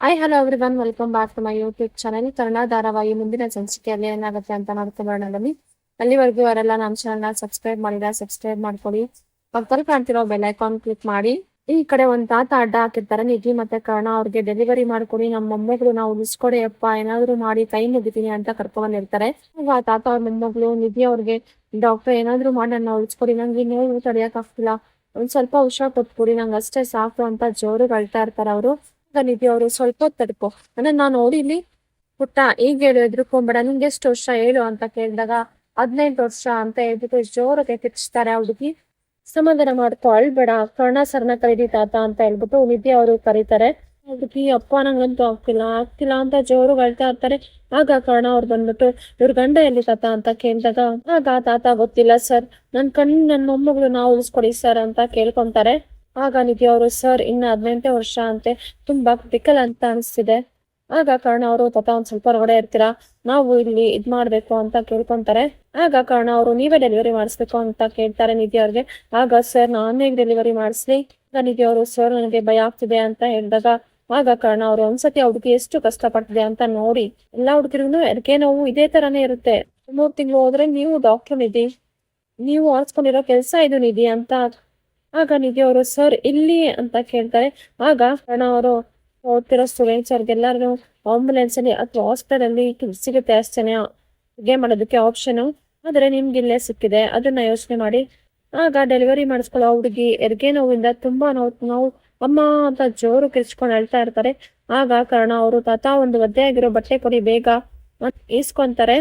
Hi hello everyone welcome back to my YouTube channel Kannada ಧಾರಾವಾಹಿ ಮುಂದಿನ ಸಂಚಿಕೆಯಲ್ಲಿ ಏನಾಗುತ್ತೆ ಅಂತ ನೋಡ್ಕೊಂಬರೋಣ ಅಲ್ಲಿವರೆಗೂ ಅವರೆಲ್ಲ ನಮ್ಮ ಚಾನಲ್ನ ಸಬ್ಸ್ಕ್ರೈಬ್ ಮಾಡಿದ್ರೆ ಸಬ್ಸ್ಕ್ರೈಬ್ ಮಾಡ್ಕೊಳ್ಳಿ. ಪಕ್ಕದಲ್ಲಿ ಕಾಣ್ತಿರೋ ಬೆಲ್ ಐಕಾನ್ ಕ್ಲಿಕ್ ಮಾಡಿ. ಈ ಕಡೆ ಒಂದ್ ತಾತ ಅಡ್ಡ ಹಾಕಿರ್ತಾರೆ. ನಿಧಿ ಮತ್ತೆ ಕರ್ಣ ಅವ್ರಿಗೆ ಡೆಲಿವರಿ ಮಾಡ್ಕೊಡಿ. ನಮ್ಮ ಮೊಮ್ಮಗಳು ನಾವು ಉಳಿಸ್ಕೊಡಿ ಅಪ್ಪ ಏನಾದ್ರು ಮಾಡಿ, ಕೈ ಮುಗಿತೀನಿ ಅಂತ ಕರ್ಕೊಂಡ್ ಬಂದಿರ್ತಾರೆ. ಆಗ ಆ ತಾತ ಅವ್ರ ಮೊಮ್ಮಗಳು, ನಿಧಿ ಅವ್ರಿಗೆ ಡಾಕ್ಟರ್ ಏನಾದ್ರು ಮಾಡಿ, ನನ್ನ ಉಳಿಸ್ಕೊಡಿ. ನಂಗೆ ನೋವು ತಡೆಯಕ್ ಆಗ್ತಿಲ್ಲ. ಒಂದ್ ಸ್ವಲ್ಪ ಹುಷಾರ್ ಕೊಟ್ಬಿಡಿ. ನಂಗೆ ಅಷ್ಟೇ ಸಾಕು ಅಂತ ಜೋರು ಅಳ್ತಾ ಇರ್ತಾರೆ ಅವರು. ನಿಧಿ ಅವರು ಸ್ವಲ್ಪ ತಡ್ಕೊ. ಅಂದ್ರೆ ನಾನು ನೋಡಿ ಇಲ್ಲಿ ಪುಟ್ಟ ಈಗ ಹೇಳು ಎದ್ರುಕೊಂಬೇಡ ನಿಂಗೆ ಎಷ್ಟು ವರ್ಷ ಹೇಳು ಅಂತ ಕೇಳಿದಾಗ, ಹದಿನೆಂಟು ವರ್ಷ ಅಂತ ಹೇಳ್ಬಿಟ್ಟು ಜೋರಕ್ಕೆ ಕಿರ್ಚ್ತಾರೆ ಆ ಹುಡುಗಿ. ಸಮಾಧಾನ ಮಾಡ್ಕೊ, ಅಳ್ಬೇಡ, ಕರ್ಣ ಸರ್ನ ಕರೀದಿ ತಾತ ಅಂತ ಹೇಳ್ಬಿಟ್ಟು ನಿಧಿ ಅವರು ಕರೀತಾರೆ. ಹುಡುಗಿ, ಅಪ್ಪ, ನಂಗಂತೂ ಆಗ್ತಿಲ್ಲ ಆಗ್ತಿಲ್ಲ ಅಂತ ಜೋರು ಅಳ್ತಾ ಇರ್ತಾರೆ. ಆಗ ಕರ್ಣ ಅವ್ರು ಬಂದ್ಬಿಟ್ಟು, ಇವ್ರ ಗಂಡ ಎಲ್ಲಿ ತಾತ ಅಂತ ಕೇಳಿದಾಗ, ಆಗ ತಾತ ಗೊತ್ತಿಲ್ಲ, ಸರ್, ನನ್ ಕಣ್ಣು ನನ್ನ ಮೊಮ್ಮಗಳು, ನಾವು ಉಳಿಸ್ಕೊಡಿ, ಸರ್ ಅಂತ ಕೇಳ್ಕೊಂತಾರೆ. ಆಗ ನಿಧಿ ಅವರು, ಸರ್, ಇನ್ನು ಹದಿನೆಂಟೇ ವರ್ಷ ಅಂತೆ, ತುಂಬಾ ಕ್ರಿಟಿಕಲ್ ಅಂತ ಅನಿಸ್ತಿದೆ. ಆಗ ಕರ್ಣ ಅವರು, ತತ, ಒಂದ್ ಸ್ವಲ್ಪ ಹೊರಗಡೆ ಇರ್ತೀರಾ? ನಾವು ಇಲ್ಲಿ ಇದ್ ಮಾಡ್ಬೇಕು ಅಂತ ಕೇಳ್ಕೊಂತಾರೆ. ಆಗ ಕರ್ಣ ಅವರು, ನೀವೇ ಡೆಲಿವರಿ ಮಾಡಿಸ್ಬೇಕು ಅಂತ ಕೇಳ್ತಾರೆ ನಿಧಿ ಅವ್ರಿಗೆ. ಆಗ, ಸರ್, ನಾನೇ ಡೆಲಿವರಿ ಮಾಡಿಸ್ಲಿ. ಆಗ ನಿಧಿ ಅವರು, ಸರ್, ನನಗೆ ಭಯ ಆಗ್ತಿದೆ ಅಂತ ಹೇಳಿದಾಗ, ಆಗ ಕರ್ಣ ಅವರು, ಒಂದ್ಸತಿ ಹುಡುಗಿ ಎಷ್ಟು ಕಷ್ಟ ಪಡ್ತಿದೆ ಅಂತ ನೋಡಿ, ಎಲ್ಲಾ ಹುಡುಗಿರಿಗೂ ಎದಕ್ಕೆ ನೋವು ಇದೇ ತರಾನೇ ಇರುತ್ತೆ. ಮೂರ್ ತಿಂಗಳು ಹೋದ್ರೆ ನೀವು ಡಾಕ್ಟರ್ ನಿಧಿ. ನೀವು ಆರಿಸ್ಕೊಂಡಿರೋ ಕೆಲಸ ಇದು ನಿಧಿ ಅಂತ ಆಗ ನಿಧಿ ಅವರು, ಸರ್, ಇಲ್ಲಿ ಅಂತ ಕೇಳ್ತಾರೆ. ಆಗ ಕಣ ಅವರು ಓದ್ತಿರೋ ಸ್ಟೂಡೆಂಟ್ಸ್ ಅವ್ರಿಗೆಲ್ಲರೂ ಆಂಬುಲೆನ್ಸ್ ಅಲ್ಲಿ ಅಥವಾ ಹಾಸ್ಪಿಟಲ್ ಅಲ್ಲಿ ಸಿಗುತ್ತೆ ಅಷ್ಟೇನೆ. ಅಡುಗೆ ಮಾಡೋದಕ್ಕೆ ಆಪ್ಷನ್ ಆದರೆ ನಿಮ್ಗೆ ಇಲ್ಲೇ ಸಿಕ್ಕಿದೆ. ಅದನ್ನ ಯೋಚನೆ ಮಾಡಿ. ಆಗ ಡೆಲಿವರಿ ಮಾಡಿಸ್ಕೊಳ್ಳೋ ಹುಡುಗಿ ಹೆರಿಗೆ ನೋವಿಂದ ತುಂಬಾ ನೋವು ನೋವು. ಅಮ್ಮ ಅಂತ ಜೋರು ಕಿರ್ಚ್ಕೊಂಡು ಹೇಳ್ತಾ ಇರ್ತಾರೆ. ಆಗ ಕಾರಣ ಅವರು, ತಾತ, ಒಂದು ಒದ್ದೆ ಆಗಿರೋ ಬಟ್ಟೆ ಕೊಡಿ, ಬೇಗ. ಈಸ್ಕೊಂತಾರೆ.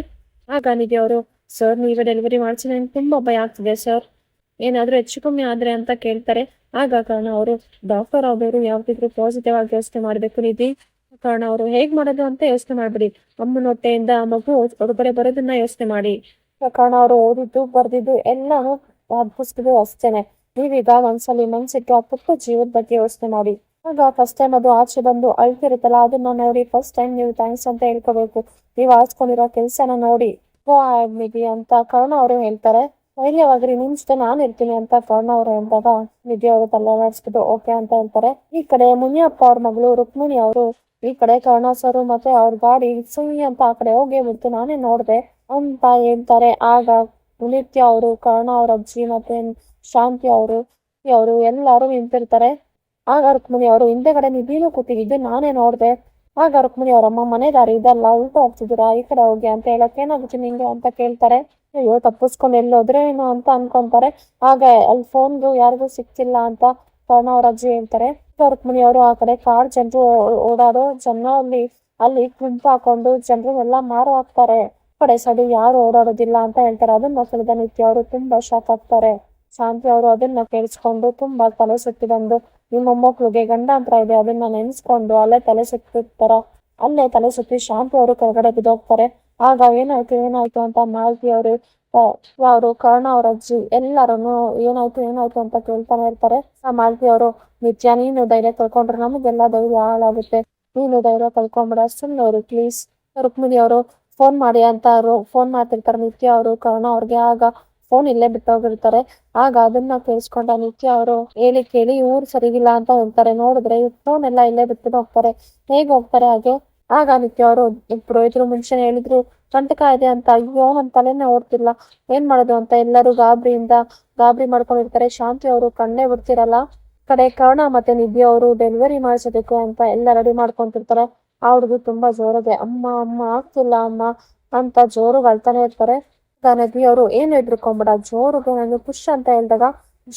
ಆಗ ನಿಧಿ ಅವರು, ಸರ್, ನೀವೇ ಡೆಲಿವರಿ ಮಾಡಿಸಿ ನಂಗೆ ತುಂಬಾ ಭಯ ಆಗ್ತಿದೆ, ಸರ್. ಏನಾದ್ರೂ ಹೆಚ್ಚು ಕಮ್ಮಿ ಆದ್ರೆ ಅಂತ ಕೇಳ್ತಾರೆ. ಆಗ ಕಾರಣ ಅವರು ಡಾಕ್ಟರ್ ಅವರು ಯಾವ್ದಿದ್ರು ಪಾಸಿಟಿವ್ ಆಗಿ ಯೋಚನೆ ಮಾಡ್ಬೇಕು ನಿಧಿ. ಕಾರಣ ಅವರು ಹೇಗ್ ಮಾಡೋದು ಅಂತ ಯೋಚನೆ ಮಾಡ್ಬಿಡಿ. ಅಮ್ಮನ ಹೊಟ್ಟೆಯಿಂದ ಮಗು ಹೊರಗಡೆ ಬರೋದನ್ನ ಯೋಚನೆ ಮಾಡಿ. ಕಾರಣ ಅವರು ಓದಿದ್ದು, ಬರ್ದಿದ್ದು ಎಲ್ಲಾನು ಅದ್ಭುತದ್ದು ಅಷ್ಟೇನೆ. ನೀವೀಗ ಒಂದ್ಸಲಿ ಮನ್ಸಿಟ್ಟು ಪುಟ್ಟ ಜೀವದ ಬಗ್ಗೆ ಯೋಚನೆ ಮಾಡಿ. ಆಗ ಫಸ್ಟ್ ಟೈಮ್ ಅದು ಆಚೆ ಬಂದು ಅಳ್ತಿರುತ್ತಲ್ಲ, ಅದನ್ನ ನೋಡಿ ಫಸ್ಟ್ ಟೈಮ್ ನೀವು ಥ್ಯಾಂಕ್ಸ್ ಅಂತ ಹೇಳ್ಕೋಬೇಕು. ನೀವು ಆಡ್ಸ್ಕೊಂಡಿರೋ ಕೆಲ್ಸನ ನೋಡಿ ಅಂತ ಕಾರಣ ಅವರು ಹೇಳ್ತಾರೆ. ಧೈರ್ಯವಾಗಿರಿ, ನಿಮ್ ಜೊತೆ ನಾನು ಇರ್ತೀನಿ ಅಂತ ಕರ್ಣ ಅವ್ರು ಹೇಳಿದಾಗ ನಿಧಿ ಅವರು ತಲೆ ಮಾಡಿಸ್ಬಿಟ್ಟು ಓಕೆ ಅಂತ ಹೇಳ್ತಾರೆ. ಈ ಕಡೆ ಮುನಿಯಪ್ಪ ಅವ್ರ ಮಗಳು ರುಕ್ಮಿಣಿ ಅವರು, ಈ ಕಡೆ ಕರ್ಣ ಸರು ಮತ್ತೆ ಅವ್ರ ಗಾಡಿ ಸುಮ್ಮನೆ ಅಂತ ಆ ಕಡೆ ಹೋಗಿ ಬಿಡ್ತು, ನಾನೇ ನೋಡ್ದೆ ಅಂತ ಹೇಳ್ತಾರೆ. ಆಗ ನಿತ್ಯ ಅವರು, ಕರ್ಣ ಅವ್ರ ಅಜ್ಜಿ ಮತ್ತೆ ಶಾಂತಿ ಅವರು ಅವರು ಎಲ್ಲಾರು ನಿಂತಿರ್ತಾರೆ. ಆಗ ರುಕ್ಮಿಣಿ ಅವರು ಹಿಂದೆಗಡೆ ನಿಧಿನೂ ಕೂತಿದ್ದು ನಾನೇ ನೋಡ್ದೆ. ಆಗ ರುಕ್ಮಿಣಿ ಅವರಮ್ಮ ಮನೆ ದಾರಿ ಇದಲ್ಲ, ಉಲ್ಟಾ ಹೋಗ್ತಿದ್ದೀರಾ? ಈ ಕಡೆ ಹೋಗಿ ಅಂತ ಹೇಳಕ್ ಏನಾಗುತ್ತೆ ನಿಂಗೆ? ಅಂತ ಕೇಳ್ತಾರೆ. ಅಯ್ಯೋ, ತಪ್ಪಿಸ್ಕೊಂಡು ಎಲ್ಲೋದ್ರೆ ಏನೋ ಅಂತ ಅನ್ಕೊಂತಾರೆ. ಆಗ ಅಲ್ಲಿ ಫೋನ್ಗೂ ಯಾರಿಗೂ ಸಿಕ್ತಿಲ್ಲ ಅಂತ ಕರ್ಣ ಅವ್ರ ಅಜ್ಜಿ ಹೇಳ್ತಾರೆ. ರುಕ್ಮಿಣಿ ಅವರು ಆ ಕಡೆ ಕಾರ್ ಜನರು ಓಡಾಡೋ ಜನ ಅಲ್ಲಿ ಅಲ್ಲಿ ಗುಂಪು ಹಾಕೊಂಡು ಜನರು ಎಲ್ಲ ಮಾರು ಹಾಕ್ತಾರೆ. ಕಡೆ ಸೈಡ್ ಯಾರು ಓಡಾಡೋದಿಲ್ಲ ಅಂತ ಹೇಳ್ತಾರೆ. ಅದನ್ನ ಕೇಳಿದ ನಿತ್ಯ ಅವರು ತುಂಬಾ ಶಾಕ್ ಆಗ್ತಾರೆ. ಶಾಂತಿ ಅವರು ಅದನ್ನ ಕೇಳಿಸ್ಕೊಂಡು ತುಂಬಾ ತಲೆ ಬಂದು ನಿಮ್ಮ ಮೊಮ್ಮಕ್ಳಿಗೆ ಗಂಡಾಂತರ ಇದೆ, ಅದನ್ನ ನೆನೆಸ್ಕೊಂಡು ಅಲ್ಲೇ ತಲೆ ಸುತ್ತಿರ್ತಾರ. ಅಲ್ಲೇ ತಲೆ ಸುತ್ತಿ ಶಾಂತಿ ಅವರು ಕೆಳಗಡೆ ಬಿದ್ದೋಗ್ತಾರೆ. ಆಗ ಏನಾಯ್ತು ಏನಾಯ್ತು ಅಂತ ಮಾಲತಿ ಅವರು ಅವರು, ಕರ್ಣ ಅವ್ರ ಅಜ್ಜಿ ಎಲ್ಲಾರನು ಏನಾಯ್ತು ಏನಾಯ್ತು ಅಂತ ಕೇಳ್ತಾನೆ ಇರ್ತಾರೆ. ಆ ಮಾಲತಿ ಅವರು, ನಿತ್ಯ ನೀನು ಧೈರ್ಯ ಕಳ್ಕೊಂಡ್ರೆ ನಮಗೆಲ್ಲ ಧೈರ್ಯ ಹಾಳಾಗುತ್ತೆ. ನೀನು ಧೈರ್ಯ ಕಳ್ಕೊಂಡ್ಬಿಡ ಸುಮ್ಮನೆ ಅವರು ಪ್ಲೀಸ್ ರುಕ್ಮಿಣಿ ಅವರು ಫೋನ್ ಮಾಡಿ ಅಂತ ಅವರು ಫೋನ್ ಮಾಡ್ತಿರ್ತಾರೆ ನಿತ್ಯ ಅವರು, ಕರ್ಣ ಅವ್ರಿಗೆ. ಆಗ ಫೋನ್ ಇಲ್ಲೇ ಬಿಟ್ಟೋಗಿರ್ತಾರೆ ಆಗ ಅದನ್ನ ಕೇಳಿಸ್ಕೊಂಡ ನಿತ್ಯ ಅವರು ಹೇಳಿ ಕೇಳಿ ಊರ್ ಸರಿಗಿಲ್ಲ ಅಂತ ಹೋಗ್ತಾರೆ ನೋಡಿದ್ರೆ ಫೋನ್ ಎಲ್ಲ ಇಲ್ಲೇ ಬಿಟ್ಟು ಹೋಗ್ತಾರೆ. ಹೇಗ್ ಹೋಗ್ತಾರೆ ಹಾಗೆ? ಆಗ ನಿತ್ಯ ಅವರು ಇದ್ರು ಮುಂಚೆನೆ ಹೇಳಿದ್ರು ಕಂಟಕ ಇದೆ ಅಂತ. ಅಯ್ಯೋ, ನನ್ ತಲೆನೇ ಓಡ್ತಿಲ್ಲ. ಏನ್ ಮಾಡೋದು ಅಂತ? ಎಲ್ಲರೂ ಗಾಬರಿಯಿಂದ ಗಾಬರಿ ಮಾಡ್ಕೊಂಡಿರ್ತಾರೆ. ಶಾಂತಿ ಅವರು ಕಣ್ಣೇ ಬಿಡ್ತಿರಲ್ಲ. ಕಡೆ ಕರ್ಣ ಮತ್ತೆ ನಿಧಿ ಅವರು ಡೆಲಿವರಿ ಮಾಡಿಸೋದಕ್ಕೆ ಅಂತ ಎಲ್ಲ ರೆಡಿ ಮಾಡ್ಕೊಂತಿರ್ತಾರೆ ಹುಡುಗಿ ತುಂಬಾ ಜೋರಾಗೆ, ಅಮ್ಮ ಅಮ್ಮ, ಆಗ್ತಿಲ್ಲ ಅಮ್ಮ. ಅಂತ ಜೋರು ಅಳ್ತಾನೆ ಇರ್ತಾರೆ. ನದಿ ಅವರು ಏನು ಹೆದ್ರುಕೊಂಬೇಡ? ಜೋರುಗೆ ನಾನು ಪುಷ್ ಅಂತ ಹೇಳಿದಾಗ,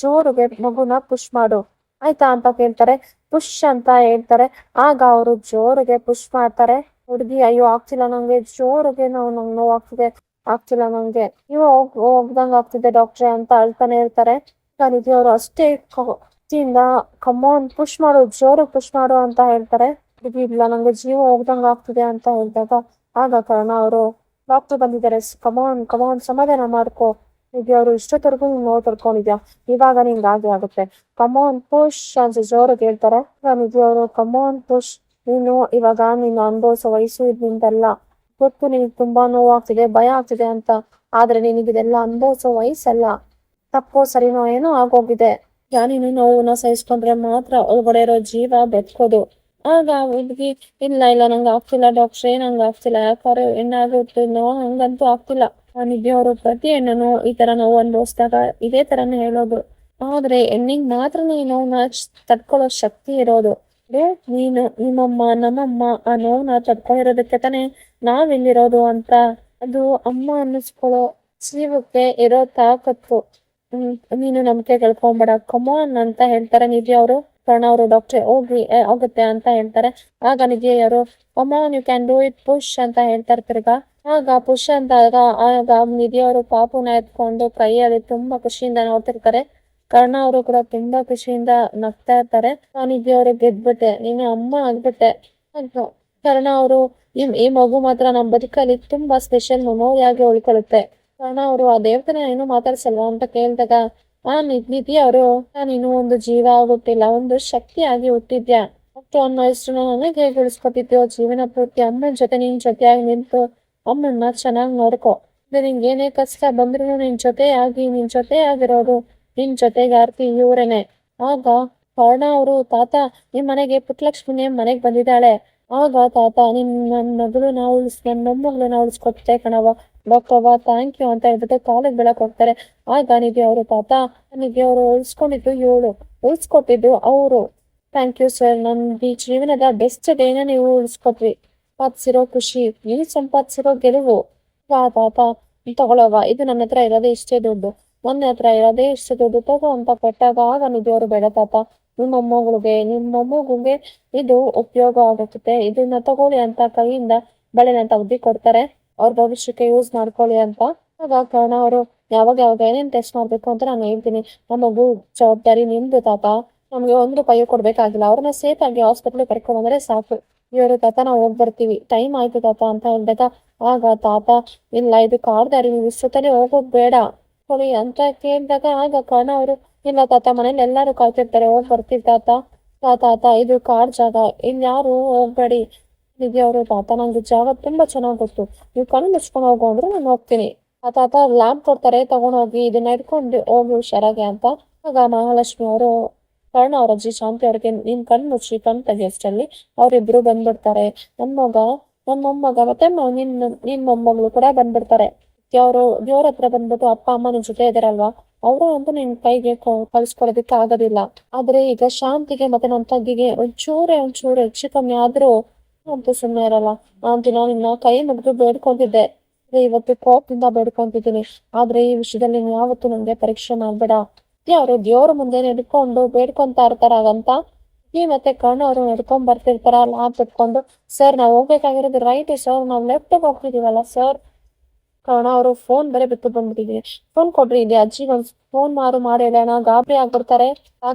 ಜೋರುಗೆ ಮಗುನ ಪುಷ್ ಮಾಡು. ಆಯ್ತಾ ಅಂತ ಕೇಳ್ತಾರೆ. ಪುಷ್ ಅಂತ ಹೇಳ್ತಾರೆ. ಆಗ ಅವರು ಜೋರಿಗೆ ಪುಷ್ ಮಾಡ್ತಾರೆ. ಹುಡುಗಿ, ಅಯ್ಯೋ, ಆಗ್ತಿಲ್ಲ ನಂಗೆ. ಜೋರಿಗೆ ನಾವು ನಂಗೆ ನೋವು ಆಗ್ತಿದೆ ಆಗ್ತಿಲ್ಲ ನಂಗೆ. ನೀವು ಹೋಗ್, ಹೋಗ್ದಂಗ ಆಗ್ತಿದೆ ಡಾಕ್ಟ್ರೆ ಅಂತ ಅಳ್ತಾನೆ ಇರ್ತಾರೆ. ನಿಧಿ ಅವರು ಅಷ್ಟೇ ಇಂದ ಕಮ್ಮನ್ ಪುಷ್ ಮಾಡು. ಜೋರು ಪುಷ್ ಮಾಡು ಅಂತ ಹೇಳ್ತಾರೆ. ಹುಡುಗಿ, ಇಲ್ಲ, ನಂಗೆ ಜೀವ ಹೋಗ್ದಂಗ ಆಗ್ತಿದೆ ಅಂತ ಹೇಳ್ದಾಗ, ಆಗ ಕಾರಣ ಅವರು ಡಾಕ್ಟರ್ ಬಂದಿದ್ದಾರೆ. ಕಮಾನ್ ಕಮಾನ್ ಸಮಾಧಾನ ಮಾಡ್ಕೋ. ಈಗ ಅವರು ಇಷ್ಟೊತ್ತವರೆಗೂ ನೀನು ನೋಡ್ ತಡ್ಕೊಂಡಿದ್ಯಾ ಇವಾಗ ನಿಂಗೆ ಹಾಗೆ ಆಗುತ್ತೆ. ಕಮಾನ್ ಪುಷ್ ಅಂತ ಜೋರಾಗಿ ಹೇಳ್ತಾರೆ. ನಿಧಿ ಅವರು ಕಮಾನ್ ಪುಷ್ ನೀನು ಇವಾಗ ನೀನು ಅನುಭವಿಸೋ ವಯಸ್ಸು ನಿಂದಲ್ಲ ಗೊತ್ತು ನಿನಗೆ ತುಂಬಾ ನೋವಾಗ್ತಿದೆ, ಭಯ ಆಗ್ತಿದೆ ಅಂತ. ಆದ್ರೆ ನಿನಗಿದೆಲ್ಲ ಅನುಭವಿಸೋ ವಯಸ್ಸಲ್ಲ. ತಪ್ಪೋ ಸರಿನೋ ಏನೋ ಆಗೋಗಿದೆ. ನೀನು ನೋವನ್ನ ಸಹಿಸ್ಕೊಂಡ್ರೆ ಮಾತ್ರ ಒಳಗಡೆ ಇರೋ ಜೀವ ಬೆತ್ಕೋದು ಆಗ ಹುಡುಗಿ ಇಲ್ಲ ಇಲ್ಲ ನಂಗೆ ಆಗ್ತಿಲ್ಲ ಡಾಕ್ಟ್ರೇ ನಂಗೆ ಆಗ್ತಿಲ್ಲ ಯಾಕಾರೆ ನೋವು ನಂಗಂತೂ ಆಗ್ತಿಲ್ಲ ಆ ನಿಧಿಯವರು ಪ್ರತಿ ಹೆಣ್ಣನು ಈ ತರ ನೋವು ಅನುಭವಿಸಿದಾಗ ಇದೇ ತರನೇ ಹೇಳೋದು ಆದ್ರೆ ಹೆಣ್ಣಿಗೆ ಮಾತ್ರ ಈ ನೋವನ್ನ ತಡ್ಕೊಳ್ಳೋ ಶಕ್ತಿ ಇರೋದು ನೀನು ನಿಮ್ಮಮ್ಮ ನಮ್ಮಮ್ಮ ಆ ನೋವನ್ನ ತಡ್ಕೊಂಡಿರೋದಕ್ಕೆ ತಾನೇ ನಾವಿಲ್ಲಿರೋದು ಅಂತ ಅದು ಅಮ್ಮ ಅನ್ನಿಸ್ಕೊಳ್ಳೋ ಜೀವಕ್ಕೆ ಇರೋ ತಾಕತ್ತು ನೀನು ನಂಬಿಕೆ ಕಳ್ಕೊಂಬೇಡ ಕಮಾನ್ ಅಂತ ಹೇಳ್ತಾರೆ ನಿಧಿ ಅವರು ಕರ್ಣ ಅವರು ಡಾಕ್ಟ್ರೆ ಹೋಗ್ರಿ ಆಗುತ್ತೆ ಅಂತ ಹೇಳ್ತಾರೆ. ಆಗ ನಿಧಿಯವರು ಅವರು come on you can do it push ಅಂತ ಹೇಳ್ತಾರೆ ತಿರ್ಗಾ. ಆಗ ಪುಷ್ ಅಂದಾಗ, ಆಗ ನಿಧಿ ಅವರು ಪಾಪುನ ಎತ್ಕೊಂಡು ಕೈಯಲ್ಲಿ ತುಂಬಾ ಖುಷಿಯಿಂದ ನೋಡ್ತಿರ್ತಾರೆ. ಕರ್ಣ ಅವರು ಕೂಡ ತುಂಬಾ ಖುಷಿಯಿಂದ ನಗ್ತಾ ಇರ್ತಾರೆ. ಆ ನಿಧಿ ಅವರು ಗೆದ್ಬಿಟ್ಟೆ ನೀನು ಅಮ್ಮ ಆಗ್ಬಿಟ್ಟೆ ಕರ್ಣ ಅವರು ಈ ಮಗು ಮಾತ್ರ ನಮ್ಮ ಬದುಕಲ್ಲಿ ತುಂಬಾ ಸ್ಪೆಷಲ್ ಮೆಮೊರಿಯಾಗಿ ಉಳ್ಕೊಳ್ಳುತ್ತೆ. ಕರ್ಣ ಅವರು ಆ ದೇವತೆನ ಏನು ಮಾತಾಡ್ಸಲ್ವಾ? ಅಂತ ಕೇಳಿದಾಗ ಆ ಅವರು? ನೀನು ಒಂದು ಜೀವ ಆಗುತ್ತಿಲ್ಲ ಒಂದು ಶಕ್ತಿಯಾಗಿ ಹುಟ್ಟಿದ್ಯಾ? ಮತ್ತು ಅನ್ನೋ ಹೆಸರು ನನಗೆ ಹೇಗೆ ಉಳಿಸ್ಕೊಟ್ಟಿದ್ಯೋ ಜೀವನ ಪೂರ್ತಿ ಅಮ್ಮನ ಜೊತೆ ನಿನ್ ಜೊತೆಯಾಗಿ ನಿಂತು ಅಮ್ಮನ್ನ ಚೆನ್ನಾಗಿ ನೋಡ್ಕೊ. ನಿಂಗೆ ಏನೇ ಕಷ್ಟ ಬಂದ್ರು ನಿನ್ ಜೊತೆಯಾಗಿ, ನಿನ್ ಜೊತೆಯಾಗಿರೋದು ನಿನ್ ಜೊತೆಗಾರ್ತಿ ಇವರೇನೆ ಆಗ ಕರ್ಣ ಅವರು, ತಾತ ನಿಮ್ ಮನೆಗೆ ಪುಟ್ಟಲಕ್ಷ್ಮಿನೇ ಮನೆಗೆ ಬಂದಿದ್ದಾಳೆ. ಆಗ ತಾತ, ನಿನ್ ನನ್ನ ಮಗಳನ್ನ ಉಳಿಸ್ ನನ್ನ ಮೊಮ್ಮಗಳನ್ನ ಉಳಿಸ್ಕೊಟ್ಟೆ ಕಣವ ಡಾಕ್ಟರ್ ಥ್ಯಾಂಕ್ ಯು ಅಂತ ಹೇಳ್ಬಿಟ್ಟು ಕಾಲೇಜ್ ಬೆಳಕ್ ಹೋಗ್ತಾರೆ. ಆಗ ನಿಧಿ ಅವರು ಪಾಪ ನನಗೆ ಅವರು ಉಳಿಸ್ಕೊಂಡಿದ್ದು ಏಳು. ಉಳಿಸ್ಕೊಟ್ಟಿದ್ದು ಅವರು. ಥ್ಯಾಂಕ್ ಯು ಸರ್ ಈ ಜೀವನದ ಬೆಸ್ಟ್ ಡೇನ ನೀವು ಉಳಿಸ್ಕೊಟ್ರಿ. ಸಂಪಾದಿಸಿರೋ ಖುಷಿ ನೀವು ಸಂಪಾದಿಸಿರೋ ಗೆಲುವು. ವಾ ಪಾಪ ತಗೊಳವ ಇದು ನನ್ನ ಹತ್ರ ಇರೋದೇ ಇಷ್ಟೇ ದುಡ್ಡು. ಮೊನ್ನೆ ಹತ್ರ ಇರೋದೇ ಇಷ್ಟೇ ದುಡ್ಡು. ತಗೋ ಅಂತ ಕೊಟ್ಟಾಗ ಆಗ ನಿಧಿ ಅವರು ಬೇಡ ಪಾಪ ನಿಮ್ಮ ಮೊಮ್ಮಗಳಿಗೆ, ನಿಮ್ಮ ಮೊಮ್ಮಗುಗೆ ಇದು ಉಪಯೋಗ ಆಗುತ್ತೆ. ಇದನ್ನ ತಗೊಳ್ಳಿ ಅಂತ ಕೈಯಿಂದ ಬಳೆನ ತೆಗ್ದಿ ಕೊಡ್ತಾರೆ. ಅವ್ರ ಭವಿಷ್ಯಕ್ಕೆ ಯೂಸ್ ಮಾಡ್ಕೊಳ್ಳಿ ಅಂತ. ಆಗ ಕಾರಣ ಅವರು, ಯಾವಾಗ ಯಾವಾಗ ಏನೇನ್ ಟೆಸ್ಟ್ ಮಾಡಬೇಕು ಅಂತ ನಾನು ಹೇಳ್ತೀನಿ. ನಮ್ಮ ಮಗು ಜವಾಬ್ದಾರಿ ನಿಮ್ದು ತಾತ. ನಮಗೆ ಒಂದು ರೂಪಾಯಿ ಕೊಡಬೇಕಾಗಿಲ್ಲ. ಅವ್ರನ್ನ ಸೇಫ್ ಆಗಿ ಹಾಸ್ಪಿಟ್ಲಿಗೆ ಕರ್ಕೊಂಡ್ ಸಾಕು. ಇವರು ತಾತ, ನಾವು ಹೋಗಿ ಬರ್ತೀವಿ. ಟೈಮ್ ಆಯ್ತು ತಾತ ಅಂತ ಹೇಳಿದಾಗ ಆಗ ತಾತ, ಇಲ್ಲ ಇದು ಕಾರ್ದಾರಿ ನೀವು ಇಷ್ಟೊತ್ತನೇ ಹೋಗೋದ್ ಬೇಡ. ಕೊಡಿ ಅಂತ ಕೇಳಿದಾಗ ಆಗ ಕಾರಣ ಅವರು, ಇಲ್ಲ ತಾತ, ಮನೇಲಿ ಎಲ್ಲರೂ ಕಾಯ್ತಿರ್ತಾರೆ. ಹೋಗಿ ಬರ್ತೀವಿ ತಾತ ತಾತ, ಇದು ಕಾರ್ ಜಾಗ. ಇನ್ಯಾರು ಹೋಗ್ಬೇಡಿ. ನಿಧಿ ಅವರು ತಾತ ನಂಗೆ ಜಾಗ ತುಂಬಾ ಚೆನ್ನಾಗಿ ಗೊತ್ತು. ನೀವು ಕಣ್ಣು ಮುಚ್ಕೊಂಡು ಹೋಗು ಅಂದ್ರೆ ನಾನು ಹೋಗ್ತೀನಿ. ಆ ತಾತ ಲ್ಯಾಂಪ್ ಕೊಡ್ತಾರೆ, ತಗೊಂಡ್ ಹೋಗಿ ಇದನ್ನ ಇಟ್ಕೊಂಡು ಹೋಗಿ ಹುಷಾರಾಗಿ ಅಂತ. ಆಗ ಮಹಾಲಕ್ಷ್ಮಿ ಅವರು, ಕರ್ಣ ಅವ್ರ ಅಜ್ಜಿ ಶಾಂತಿ ಅವ್ರಿಗೆ, ನಿನ್ ಕಣ್ಣು ಮುಚ್ಚಿ ಕಣ್ ತೆಗಿ ಅಷ್ಟಲ್ಲಿ. ಅವ್ರಿಬ್ರು ಬಂದ್ಬಿಡ್ತಾರೆ. ನನ್ ಮಗ, ನನ್ ಮೊಮ್ಮಗ ಮತ್ತೆ ನಿನ್ ನಿನ್ ಮೊಮ್ಮಗಳು ಕೂಡ ಬಂದ್ಬಿಡ್ತಾರೆ. ಅವರು ದೇವ್ರ ಹತ್ರ ಬಂದ್ಬಿಟ್ಟು ಅಪ್ಪ, ಅಮ್ಮ ನಿನ್ ಜೊತೆ ಇದಾರಲ್ವಾ? ಅವರು ಅಂತ ನಿನ್ ಕೈಗೆ ಕೊ- ಆಗೋದಿಲ್ಲ ಆದ್ರೆ ಈಗ ಶಾಂತಿಗೆ ಮತ್ತೆ ನನ್ ತಂಗಿಗೆ ಒಂಚೂರೇ, ಒಂಚೂರು ಹೆಚ್ಚು ಕಮ್ಮಿ ಆದ್ರೂ ಅಂತೂ ಸುಮ್ಮನೆ ಇರಲ್ಲ ನಾನ್ ದಿನ ನಿನ್ನ ಕೈ ಮುಗಿದು ಬೇಡ್ಕೊಂತಿದ್ದೆ ಆದ್ರೆ ಇವತ್ತು ಕೋಪದಿಂದ ಬೇಡ್ಕೊಂತಿದ್ದೀನಿ ಆದ್ರೆ ಈ ವಿಷಯದಲ್ಲಿ ನೀನ್ ಯಾವತ್ತು ನಂಗೆ ಪರೀಕ್ಷೆ ಮಾಡ್ಬೇಡ ಅವರು ದೇವ್ರ ಮುಂದೆ ನಡ್ಕೊಂಡು ಬೇಡ್ಕೊಂತ ಇರ್ತಾರಾಗಂತ ನೀ ಮತ್ತೆ ಕರ್ಣ ಅವರು ನಡ್ಕೊಂಡ್ ಬರ್ತಿರ್ತಾರ ಇಟ್ಕೊಂಡು ಸರ್ ನಾವ್ ಹೋಗ್ಬೇಕಾಗಿರೋದು ರೈಟ್ ಸರ್ ನಾವ್ ಲೆಫ್ಟ್ ಹೋಗ್ತಿದೀವಲ್ಲ ಸರ್ ಕಣ ಅವರು ಫೋನ್ ಬೇರೆ ಬಿತ್ತು ಬಂದ್ಬಿಟ್ಟಿದೀನಿ ಫೋನ್ ಕೊಡ್ರಿ ಇದೆ ಅಜ್ಜಿ ಒಂದ್ ಫೋನ್ ಮಾರು ಮಾಡಿ ಹೇಳೋಣ ಗಾಬರಿ ಆಗ್ಬಿಡ್ತಾರೆ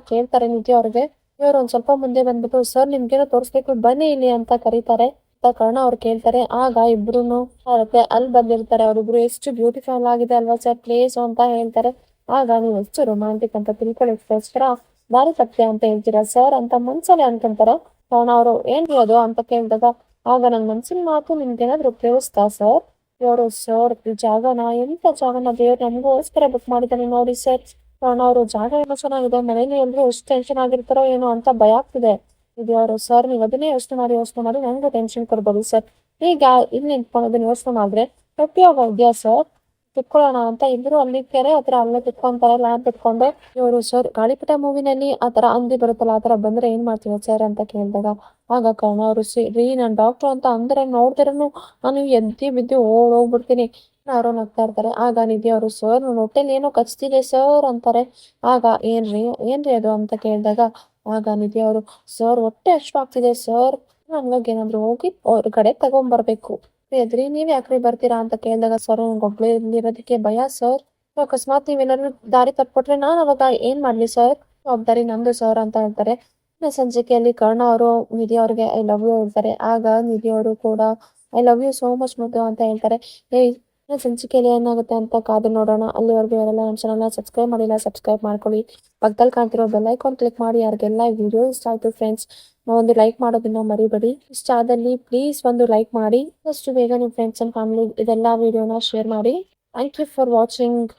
ಕೇಳ್ತಾರೆ ನಿಧಿ ಅವ್ರಿಗೆ ಇವ್ರು ಒಂದ್ ಸ್ವಲ್ಪ ಮುಂದೆ ಬಂದ್ಬಿಟ್ಟು, ಸರ್, ನಿಮ್ಗೇನೋ ತೋರಿಸ್ಬೇಕು, ಬನ್ನಿ ಇಲ್ಲಿ ಅಂತ ಕರೀತಾರೆ. ಅಂತ ಕರ್ಣ ಅವ್ರು ಕೇಳ್ತಾರೆ. ಆಗ ಮತ್ತೆ ಅಲ್ಲಿ ಬಂದಿರ್ತಾರೆ. ಅವ್ರಿಬ್ರು ಎಷ್ಟು ಬ್ಯೂಟಿಫುಲ್ ಆಗಿದೆ ಅಲ್ವಾ ಸರ್ ಪ್ಲೇಸ್ ಅಂತ ಹೇಳ್ತಾರೆ. ಆಗ ನೀವು ಎಷ್ಟು ರೊಮ್ಯಾಂಟಿಕ್ ಅಂತ ತಿಳ್ಕೊಳ್ಳೋದಕ್ಕೋಸ್ಕರ ದಾರಿ ಸತ್ಯ ಅಂತ ಹೇಳ್ತೀರಾ ಸರ್ ಅಂತ ಮನ್ಸಲ್ಲಿ ಅನ್ಕೊಂತಾರ. ಕರ್ಣ ಅವರು, ಏನ್ ಹೇಳೋದು ಅಂತ ಕೇಳಿದಾಗ, ಆಗ ನನ್ ಮನ್ಸಿನ ಮಾತು ನಿಮ್ಗೇನಾದ್ರು ಉಪಯೋಗಿಸ್ತಾ ಸರ್ ಇವರು, ಸರ್ ಜಾಗನ, ಎಂತ ಜಾಗನ ದೇವ್ರು ನಮಗೋಸ್ಕರ ಬುಕ್ ಮಾಡಿದ್ದಾನೆ ನೋಡಿ ಸರ್ ಕಾರಣ ಅವರು ಜಾಗ ಏನೋ ಚೆನ್ನಾಗಿದೆ ಮನೇಲಿ ಎಲ್ಲರೂ ಎಷ್ಟು ಟೆನ್ಷನ್ ಆಗಿರ್ತಾರೋ ಏನೋ ಅಂತ ಭಯ ಆಗ್ತಿದೆ. ಇದು ಅವರು ಸರ್ ನೀವು ಅದನ್ನೇ ಯೋಚನೆ ಮಾಡಿ ಯೋಚನೆ ಮಾಡಿ ನಂಗೆ ಟೆನ್ಷನ್ ಕೊಡ್ಬೋದು ಸರ್ ಈಗ ಇಲ್ಲಿ ನಿಂತ್ಕೊಂಡು ಅದನ್ನ ಯೋಚನೆ ಮಾಡಿದ್ರೆ ಉಪಯೋಗ ಇದೆಯಾ ಸರ್ ಕುತ್ಕೊಳ್ಳೋಣ ಅಂತ ಇಬ್ರು ಅಲ್ಲಿ ಕೆರೆ ಆತರ ಅಲ್ಲೇ ಕುತ್ಕೊಂತಾರೆ ಲ್ಯಾಂಪ್ ಇಟ್ಕೊಂಡು ಇವರು ಸರ್ ಗಾಳಿಪಟ ಮೂವಿನಲ್ಲಿ ಆ ತರ ಅಂದಿ ಬರುತ್ತಲ್ಲ, ಆ ತರ ಬಂದ್ರೆ ಏನ್ ಮಾಡ್ತೀವಿ ಸರ್ ಅಂತ ಕೇಳಿದಾಗ, ಆಗ ಕರ್ಣ ಅವರು ರೀ, ನಾನ್ ಡಾಕ್ಟ್ರು ಅಂತ ಅಂದ್ರೆ ನೋಡ್ತಿರನು, ನಾನು ಎದ್ದಿ ಬಿದ್ದು ಓಡ್ ಅವರು ನಗ್ತಾ ಇರ್ತಾರೆ. ಆಗ ನಿಧಿ ಅವರು, ಸರ್, ನನ್ನ ಹೊಟ್ಟೆಲಿ ಏನೋ ಕಚ್ತಿದೆ, ಸರ್, ಅಂತಾರೆ. ಆಗ ಏನ್ರಿ ಏನ್ರಿ ಅದು ಅಂತ ಕೇಳಿದಾಗ ಆಗ ನಿಧಿ ಅವರು, ಸರ್, ಹೊಟ್ಟೆ ಅಷ್ಟು ಆಗ್ತಿದೆ, ಸರ್. ಹಂಗಾಗಿ ಏನಾದ್ರು ಹೋಗಿ ಹೊರಗಡೆ ತಗೊಂಡ್ಬರ್ಬೇಕು ಎದ್ರಿ, ನೀವ್ ಯಾಕ್ರಿ ಬರ್ತೀರಾ? ಅಂತ ಕೇಳಿದಾಗ ಸರ್ ಒಬ್ಳೆ ಇರೋದಕ್ಕೆ ಭಯ, ಸರ್, ಅಕಸ್ಮಾತ್ ನೀವೇನಾದ್ರು ದಾರಿ ತಪ್ಪಿಕೊಟ್ರೆ ನಾನ್ ಅವಾಗ ಏನ್ ಮಾಡ್ಲಿ, ಸರ್? ಜವಾಬ್ದಾರಿ ನಂದು, ಸರ್ ಅಂತ ಹೇಳ್ತಾರೆ. ಸಂಜಿಕೆಯಲ್ಲಿ ಕರ್ಣ ಅವರು, ನಿಧಿ ಅವ್ರಿಗೆ, ಐ ಲವ್ ಯು, ಹೇಳ್ತಾರೆ. ಆಗ ನಿಧಿ ಅವರು ಕೂಡ, I love you so much ಮುದ್ದು ಅಂತ ಹೇಳ್ತಾರೆ. ಇನ್ನು ಸಂಚಿಕೆಯಲ್ಲಿ ಏನಾಗುತ್ತೆ ಅಂತ ಕಾದು ನೋಡೋಣ. ಅಲ್ಲಿವರೆಗೂ ಯಾರೆಲ್ಲ ನಮ್ಮ ಚಾನಲ್ನ ಸಬ್ಸ್ಕ್ರೈಬ್ ಮಾಡಿಲ್ಲ ಸಬ್ಸ್ಕ್ರೈಬ್ ಮಾಡ್ಕೊಳ್ಳಿ. ಪಕ್ಕದಲ್ಲಿ ಕಾಣ್ತಿರೋ ಬೆಲ್ ಐಕಾನ್ ಕ್ಲಿಕ್ ಮಾಡಿ. ಯಾರಿಗೆಲ್ಲ ವಿಡಿಯೋ ಇಷ್ಟ ಆಯಿತು ಫ್ರೆಂಡ್ಸ್ ಒಂದು ಲೈಕ್ ಮಾಡೋದನ್ನ ಮರಿಬೇಡಿ. ಇಷ್ಟ ಆದಲ್ಲಿ ಪ್ಲೀಸ್ ಒಂದು ಲೈಕ್ ಮಾಡಿ. ಅಷ್ಟು ಬೇಗ ನಿಮ್ಮ ಫ್ರೆಂಡ್ಸ್ ಅಂಡ್ ಫ್ಯಾಮಿಲಿ ಇದೆಲ್ಲ ವಿಡಿಯೋನ ಶೇರ್ ಮಾಡಿ. Thank you for watching